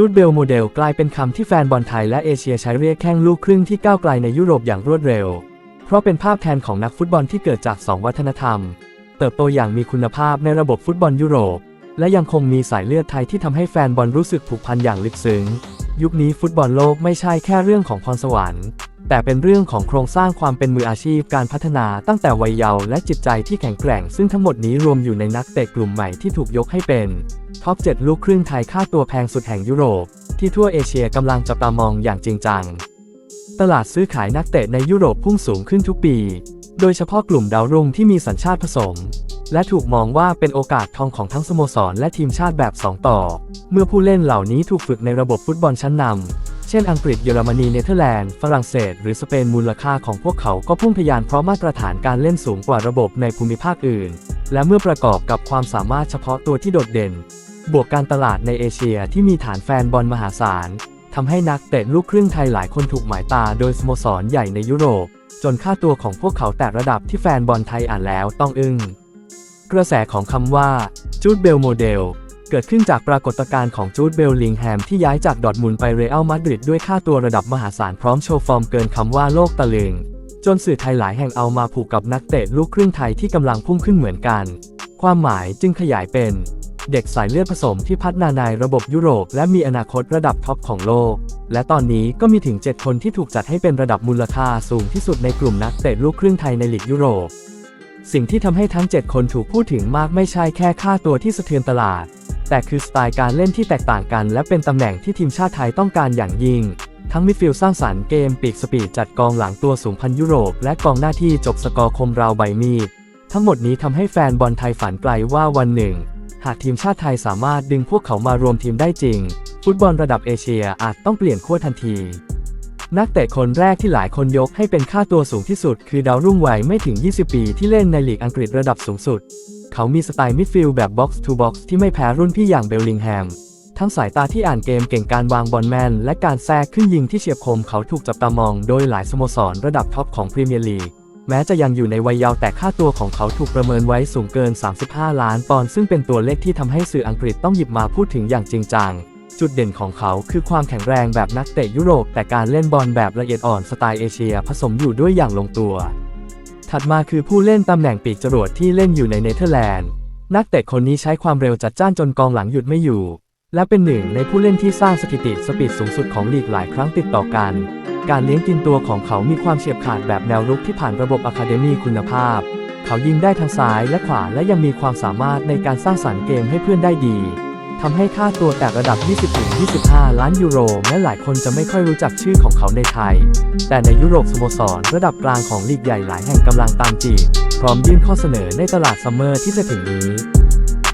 จูดเบลโมเดลกลายเป็นคำที่แฟนบอลไทยและเอเชียใช้เรียกแข้งลูกครึ่งที่ก้าวไกลในยุโรปอย่างรวดเร็ว เพราะเป็นภาพแทนของนักฟุตบอลที่เกิดจากสองวัฒนธรรม เติบโตอย่างมีคุณภาพในระบบฟุตบอลยุโรป และยังคงมีสายเลือดไทยที่ทำให้แฟนบอลรู้สึกผูกพันอย่างลึกซึ้ง ยุคนี้ฟุตบอลโลกไม่ใช่แค่เรื่องของพรสวรรค์ แต่เป็นเรื่องของโครงสร้างความเป็นมืออาชีพการพัฒนาตั้งแต่วัยเยาว์และจิตใจที่แข็งแกร่ง ซึ่งทั้งหมดนี้รวมอยู่ในนักเตะกลุ่มใหม่ที่ถูกยกให้เป็นท็อป 7 ลูกครึ่งไทยค่าตัวแพงสุดแห่งยุโรป ที่ทั่วเอเชียกำลังจับตามองอย่างจริงจัง ตลาดซื้อขายนักเตะในยุโรปพุ่งสูงขึ้นทุกปี โดยเฉพาะกลุ่มดาวรุ่งที่มีสัญชาติผสม และถูกมองว่าเป็นโอกาสทองของทั้งสโมสรและทีมชาติแบบ 2 ต่อ เมื่อผู้เล่นเหล่านี้ถูกฝึกในระบบฟุตบอลชั้นนำ เช่นอังกฤษเยอรมนีเนเธอร์แลนด์ ฝรั่งเศส หรือสเปนมูลค่าของพวกเขาก็พุ่งทะยานเพราะมาตรฐานการเล่นสูงกว่าระบบในภูมิภาคอื่น และเมื่อประกอบกับความสามารถเฉพาะตัวที่โดดเด่น บวกการตลาดในเอเชียที่มีฐานแฟนบอลมหาศาลทำให้นักเตะลูกครึ่งไทยหลายคนถูกหมายตาโดยสโมสรใหญ่ในยุโรป จนค่าตัวของพวกเขาแตะระดับที่แฟนบอลไทยอ่านแล้วต้องอึ้ง กระแสของคำว่าจูดเบลโมเดลเกิดขึ้นจากปรากฏการณ์ของจูดเบลลิงแฮมที่ย้ายจากดอทมุนไปเรอัลมาดริดด้วยค่าตัวระดับมหาศาลพร้อมโชว์ฟอร์มเกินคำว่าโลกตะลึง จนสื่อไทยหลายแห่งเอามาผูกกับนักเตะลูกครึ่งไทยที่กำลังพุ่งขึ้นเหมือนกัน ความหมายจึงขยายเป็น เด็กสายเลือดผสมที่พัฒนาในระบบยุโรป และมีอนาคตระดับท็อปของโลก และตอนนี้ก็มีถึง 7 คนที่ถูกจัดให้เป็นระดับมูลค่าสูงที่สุดในกลุ่มนักเตะลูกครึ่งไทยในลีกยุโรป สิ่งที่ทำให้ทั้ง 7 คนถูกพูดถึงมากไม่ใช่แค่ค่าตัวที่สะเทือนตลาด แต่คือสไตล์การเล่นที่แตกต่างกัน และเป็นตำแหน่งที่ทีมชาติไทยต้องการอย่างยิ่ง ทั้งมิดฟิลด์สร้างสรรค์เกมปีกสปีดจัดกองหลังตัวสูงพันยุโรป และกองหน้าที่จบสกอร์คมราวใบมีด ทั้งหมดนี้ทำให้แฟนบอลไทยฝันไกลว่าวันหนึ่ง หากทีมชาติไทยสามารถดึงพวกเขามารวมทีมได้จริง ฟุตบอลระดับเอเชียอาจต้องเปลี่ยนขั้วทันที นักเตะคนแรกที่หลายคนยกให้เป็นค่าตัวสูงที่สุด คือดาวรุ่งวัยไม่ถึง 20 ปีที่เล่นในลีกอังกฤษระดับสูงสุด เขามีสไตล์มิดฟิลด์แบบบ็อกซ์ทูบ็อกซ์ที่ไม่แพ้รุ่นพี่อย่างเบลลิงแฮม ทั้งสายตาที่อ่านเกมเก่งการวางบอลแมน และการแทรกขึ้นยิงที่เฉียบคมเขาถูกจับตามองโดยหลายสโมสรระดับท็อปของพรีเมียร์ลีกแม้จะยังอยู่ในวัยเยาว์แต่ค่าตัวของเขาถูกประเมินไว้สูงเกิน 35 ล้านปอนด์ซึ่งเป็นตัวเลขที่ทำให้สื่ออังกฤษต้องหยิบมาพูดถึงอย่างจริงจัง จุดเด่นของเขาคือความแข็งแรงแบบนักเตะยุโรป แต่การเล่นบอลแบบละเอียดอ่อนสไตล์เอเชียผสมอยู่ด้วยอย่างลงตัว ถัดมาคือผู้เล่นตำแหน่งปีกจรวดที่เล่นอยู่ในเนเธอร์แลนด์ นักเตะคนนี้ใช้ความเร็วจัดจ้านจนกองหลังหยุดไม่อยู่ และเป็นหนึ่งในผู้เล่นที่สร้างสถิติสปีดสูงสุดของลีกหลายครั้งติดต่อกัน การเลี้ยงกินตัวของเขามีความเฉียบขาดแบบแนวรุกที่ผ่านระบบอะคาเดมีคุณภาพ เขายิงได้ทั้งซ้ายและขวาและยังมีความสามารถในการสร้างสรรค์เกมให้เพื่อนได้ดี ทำให้ค่าตัวแตะระดับ 20-25 ล้านยูโรแม้หลายคนจะไม่ค่อยรู้จักชื่อของเขาในไทย แต่ในยุโรปสโมสรระดับกลางของลีกใหญ่หลายแห่งกำลังตามจีบพร้อมยื่นข้อเสนอในตลาดซัมเมอร์ที่จะถึงนี้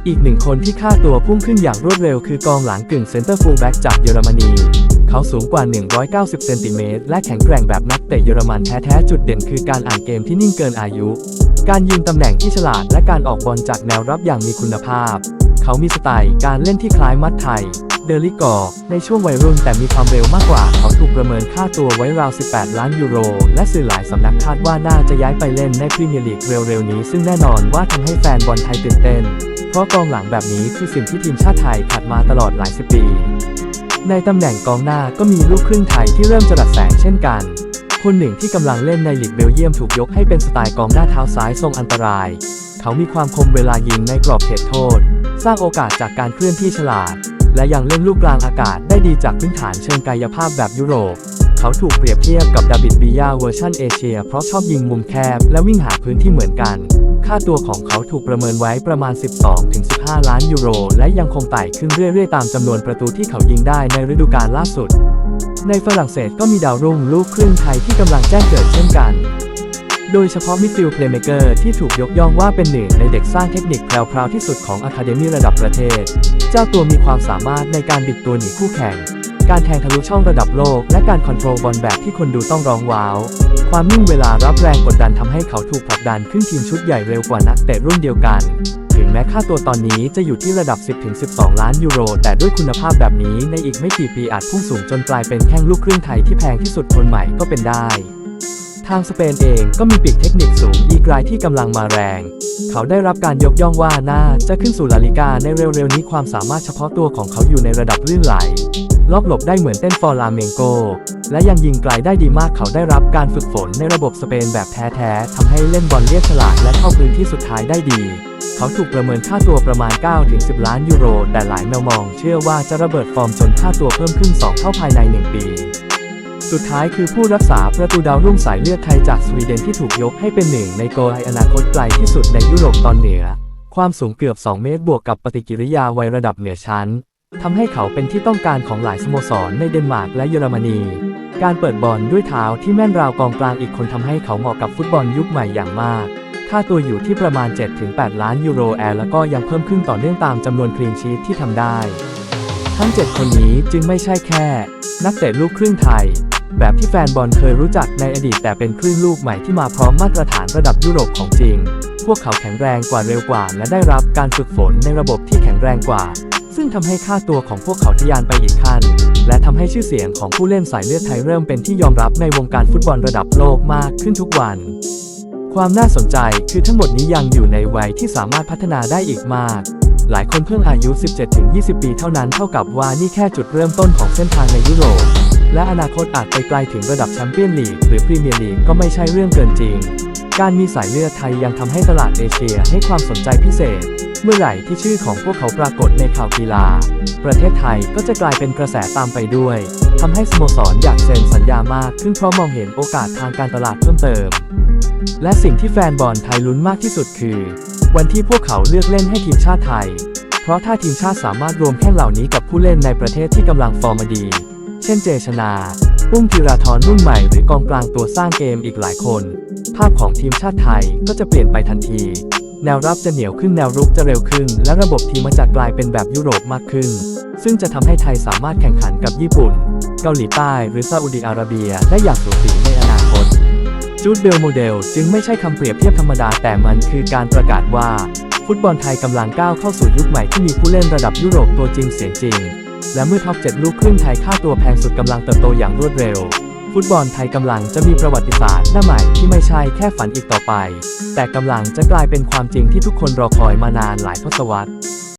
อีกหนึ่งคนที่ค่าตัวพุ่งขึ้นอย่างรวดเร็วคือกองหลังกึ่งเซนเตอร์ฟูลแบ็กจากเยอรมนีเขาสูงกว่า 190 เซนติเมตรและแข็งแกร่งแบบนักเตะเยอรมันแท้ๆจุดเด่นคือการอ่านเกมที่นิ่งเกินอายุ การยืนตำแหน่งที่ฉลาดและการออกบอลจากแนวรับอย่างมีคุณภาพ เขามีสไตล์การเล่นที่คล้ายมัดไทย เดลิกอร์ในช่วงวัยรุ่นแต่มีความเร็วมากกว่า เขาถูกประเมินค่าตัวไว้ราว 18 ล้านยูโร และสื่อหลายสำนักคาดว่าน่าจะย้ายไปเล่นในพรีเมียร์ลีกเร็วๆนี้ ซึ่งแน่นอนว่าทำให้แฟนบอลไทยตื่นเต้น เพราะกองหลังแบบนี้คือสิ่งที่ทีมชาติไทยขาดมาตลอดหลายสิบปี ในตำแหน่งกองหน้าก็มีลูกครึ่งไทยที่เริ่มจรัสแสงเช่นกันคนหนึ่งที่กำลังเล่นในลีกเบลเยียมถูกยกให้เป็นสไตล์กองหน้าเท้าซ้ายทรงอันตราย เขามีความคมเวลายิงในกรอบเขตโทษ สร้างโอกาสจากการเคลื่อนที่ฉลาด และยังเล่นลูกกลางอากาศได้ดีจากพื้นฐานเชิงกายภาพแบบยุโรป เขาถูกเปรียบเทียบกับดาบิดบียาเวอร์ชันเอเชียเพราะชอบยิงมุมแคบและวิ่งหาพื้นที่เหมือนกัน ค่าตัวของเขาถูกประเมินไว้ประมาณ 12-15 ล้านยูโร และยังคงไต่ขึ้นเรื่อยๆ ตามจำนวนประตูที่เขายิงได้ในฤดูกาลล่าสุด ในฝรั่งเศสก็มีดาวรุ่งลูกครึ่งไทยที่กำลังแจ้งเกิดเช่นกัน โดยเฉพาะมิดฟิลด์เพลย์เมเกอร์ที่ถูกยกย่องว่าเป็นหนึ่งในเด็กสร้างเทคนิคแพรวๆที่สุดของอะคาเดมีระดับประเทศ เจ้าตัวมีความสามารถในการบิดตัวหนีคู่แข่ง การแทงทะลุช่องระดับโลก และการคอนโทรลบอลแบบที่คนดูต้องร้องว้าว ความนิ่งเวลารับแรงกดดันทำให้เขาถูกผลักดันขึ้นทีมชุดใหญ่เร็วกว่านักเตะรุ่นเดียวกันถึงแม้ค่าตัวตอนนี้จะอยู่ที่ระดับ 10-12 ล้านยูโร แต่ด้วยคุณภาพแบบนี้ในอีกไม่กี่ปีอาจพุ่งสูงจนกลายเป็นแข้งลูกครึ่งไทยที่แพงที่สุดคนใหม่ก็เป็นได้ ทางสเปนเองก็มีปีกเทคนิคสูงอีกรายที่กำลังมาแรง เขาได้รับการยกย่องว่าน่าจะขึ้นสู่ลาลิกาในเร็วๆนี้ความสามารถเฉพาะตัวของเขาอยู่ในระดับลื่นไหลล็อกหลบได้เหมือนเต้นฟอร์ลาเมงโก และยังยิงไกลได้ดีมากเขาได้รับการฝึกฝนในระบบสเปนแบบแท้ๆทำให้เล่นบอลเลียบฉลาดและเข้าพื้นที่สุดท้ายได้ดี เขาถูกประเมินค่าตัวประมาณ 9-10 ล้านยูโร แต่หลายแมวมอง เชื่อว่าจะระเบิดฟอร์มจนค่าตัวเพิ่มขึ้น 2 เท่าภายใน 1 ปี สุดท้ายคือผู้รักษาประตูดาวรุ่งสายเลือดไทยจากสวีเดนที่ถูกยกให้เป็นหนึ่งในโกลไออนาคตไกลที่สุดในยุโรปตอนเหนือ ความสูงเกือบ 2 เมตรบวกกับปฏิกิริยาไวระดับเหนือชั้นทำให้เขาเป็นที่ต้องการของหลายสโมสรในเดนมาร์กและเยอรมนี การเปิดบอลด้วยเท้าที่แม่นราวกองกลางอีกคนทำให้เขาเหมาะกับฟุตบอลยุคใหม่อย่างมากค่าตัวอยู่ที่ประมาณ 7-8 ล้านยูโรแอร์แล้วก็ยังเพิ่มขึ้นต่อเนื่องตามจำนวนคลีนชีทที่ทำได้ ทั้ง 7 คนนี้จึงไม่ใช่แค่ นักเตะลูกครึ่งไทย แบบที่แฟนบอลเคยรู้จักในอดีตแต่เป็นคลื่นลูกใหม่ที่มาพร้อมมาตรฐานระดับยุโรปของจริง พวกเขาแข็งแรงกว่าเร็วกว่า และได้รับการฝึกฝนในระบบที่แข็งแรงกว่า ซึ่งทำให้ค่าตัวของพวกเขาทะยานไปอีกขั้น และทำให้ชื่อเสียงของผู้เล่นสายเลือดไทยเริ่มเป็นที่ยอมรับในวงการฟุตบอลระดับโลกมากขึ้นทุกวัน ความน่าสนใจคือทั้งหมดนี้ยังอยู่ในวัยที่สามารถพัฒนาได้อีกมากหลายคนเพิ่งอายุ 17-20 ปีเท่านั้นเท่ากับว่านี่แค่จุดเริ่มต้นของเส้นทางในยุโรป และอนาคตอาจไปไกลถึงระดับแชมเปี้ยนลีกหรือพรีเมียร์ลีกก็ไม่ใช่เรื่องเกินจริง การมีสายเลือดไทยยังทำให้ตลาดเอเชียให้ความสนใจพิเศษ เมื่อไหร่ที่ชื่อของพวกเขาปรากฏในข่าวกีฬา ประเทศไทยก็จะกลายเป็นกระแสตามไปด้วยทำให้สโมสรอยากเซ็นสัญญามากขึ้นเพราะมองเห็นโอกาสทางการตลาดเพิ่มเติม และสิ่งที่แฟนบอลไทยลุ้นมากที่สุดคือ วันที่พวกเขาเลือกเล่นให้ทีมชาติไทย เพราะถ้าทีมชาติสามารถรวมแข้งเหล่านี้กับผู้เล่นในประเทศที่กำลังฟอร์มดี เช่นเจชนาปุ้มธีราธรรุ่นใหม่หรือกองกลางตัวสร้างเกมอีกหลายคน ภาพของทีมชาติไทยก็จะเปลี่ยนไปทันที แนวรับจะเหนียวขึ้นแนวรุกจะเร็วขึ้น และระบบทีมจะกลายเป็นแบบยุโรปมากขึ้น ซึ่งจะทำให้ไทยสามารถแข่งขันกับญี่ปุ่น เกาหลีใต้หรือซาอุดิอาระเบียได้อย่างสูสีในอนาคตจูดเบลโมเดลจึงไม่ใช่คำเปรียบเทียบธรรมดาแต่มันคือการประกาศว่า ฟุตบอลไทยกำลังก้าวเข้าสู่ยุคใหม่ที่มีผู้เล่นระดับยุโรปตัวจริงเสียงจริง และเมื่อท็อป7ลูกครึ่งไทยค่าตัวแพงสุดกำลังเติบโตอย่างรวดเร็ว ฟุตบอลไทยกำลังจะมีประวัติศาสตร์หน้าใหม่ที่ไม่ใช่แค่ฝันอีกต่อไป แต่กำลังจะกลายเป็นความจริงที่ทุกคนรอคอยมานานหลายทศวรรษ